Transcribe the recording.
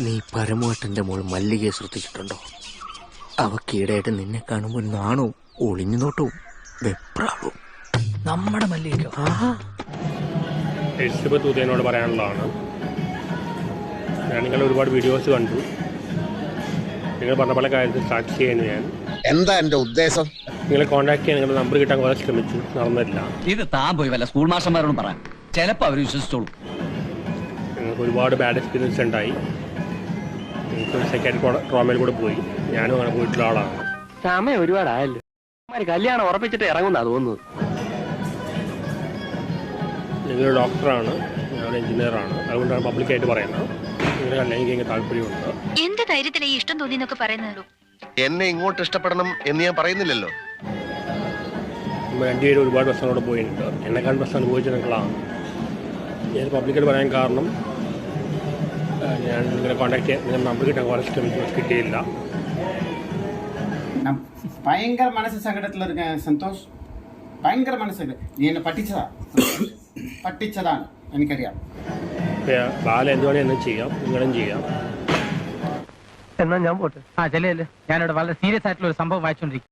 നീ പരമേട്ടന്റെ മോൾ മല്ലികയെ ശ്രദ്ധിച്ചിട്ടുണ്ടോ അവ ഈടായിട്ട് നിന്നെ കാണുമ്പോൾ നാണവും ഒളിഞ്ഞു നോട്ടവും വെപ്രാളവും. നമ്മുടെ മല്ലിക ആഹാ. എലിസബത്ത് ഉദയനോട് പറയാനുള്ളതാണ്. ഞാൻ നിങ്ങളുടെ ഒരുപാട് വീഡിയോസ് കണ്ടു. നിങ്ങൾ പറഞ്ഞ പല കാര്യത്തിൽ സാക്ഷി ചെയ്യുന്നു ഞാൻ. എന്താ എന്റെ ഉദ്ദേശം? നിങ്ങളെ കോൺടാക്ട് ചെയ്യാൻ നിങ്ങളുടെ നമ്പർ കിട്ടാൻ കുറെ ശ്രമിച്ചു. നടന്നില്ല. ഇത് താൻ പോയി വല്ല സ്കൂൾ മാസ്റ്റർമാരോടും പറ. ചിലപ്പോൾ അവർ വിശ്വസിച്ചോളൂ. നിങ്ങൾക്ക് ഒരുപാട് ബാഡ് എക്സ്പീരിയൻസ് ഉണ്ടായി. നിങ്ങൾക്ക് സെക്കൻഡ് ട്രോമയിൽ കൂടെ പോയി. ഞാനും അങ്ങനെ പോയിട്ടുള്ള ആളാണ്. സമയം ഒരുപാടായല്ലോ. കല്യാണം ഉറപ്പിച്ചിട്ട് ഇറങ്ങുന്നാ തോന്നുന്നത്. നിങ്ങളൊരു ഡോക്ടറാണ് ഞാൻ എഞ്ചിനീയറാണ് അതുകൊണ്ടാണ് പബ്ലിക്കായിട്ട് പറയുന്നത്. നിങ്ങളുടെ കല്യാണം കഴിക്കാൻ താല്പര്യമുണ്ട്. എന്ത് ധൈര്യത്തിലാ ഈ ഇഷ്ടം തോന്നി എന്നൊക്കെ പറയുന്നുള്ളൂ എന്നെ ഇങ്ങോട്ട് ഇഷ്ടപ്പെടണം എന്ന് ഞാൻ പറയുന്നില്ലല്ലോ. രണ്ടുപേരും ഒരുപാട് പ്രശ്നങ്ങളോട് പോയിട്ടുണ്ട്. എന്നെക്കാൾ പ്രശ്നം അനുഭവിച്ച നിങ്ങളാണ് ഞാൻ പബ്ലിക്കായിട്ട് പറയാൻ കാരണം ഞാൻ നിങ്ങളെ കോൺടാക്ട് ചെയ്യാൻ നമ്പർ കിട്ടാൻ കുറേ ശ്രമിക്കും കിട്ടിയില്ല. ഭയങ്കര മനസ്സ് സങ്കടത്തിലിരിക്കാൻ സന്തോഷ്. ഭയങ്കര മനസ്സ് നീ എന്നെ പറ്റിച്ചതാ? പറ്റിച്ചതാണ്. എനിക്കറിയാം. ബാല എന്തുവേണേ എന്നും ചെയ്യാം. നിങ്ങളും ചെയ്യാം. എന്നാ ഞാൻ പോട്ടെ. ആ ചെല്ലേ ഞാനിവിടെ വളരെ സീരിയസ് ആയിട്ടുള്ള ഒരു സംഭവം വായിച്ചുകൊണ്ടിരിക്കും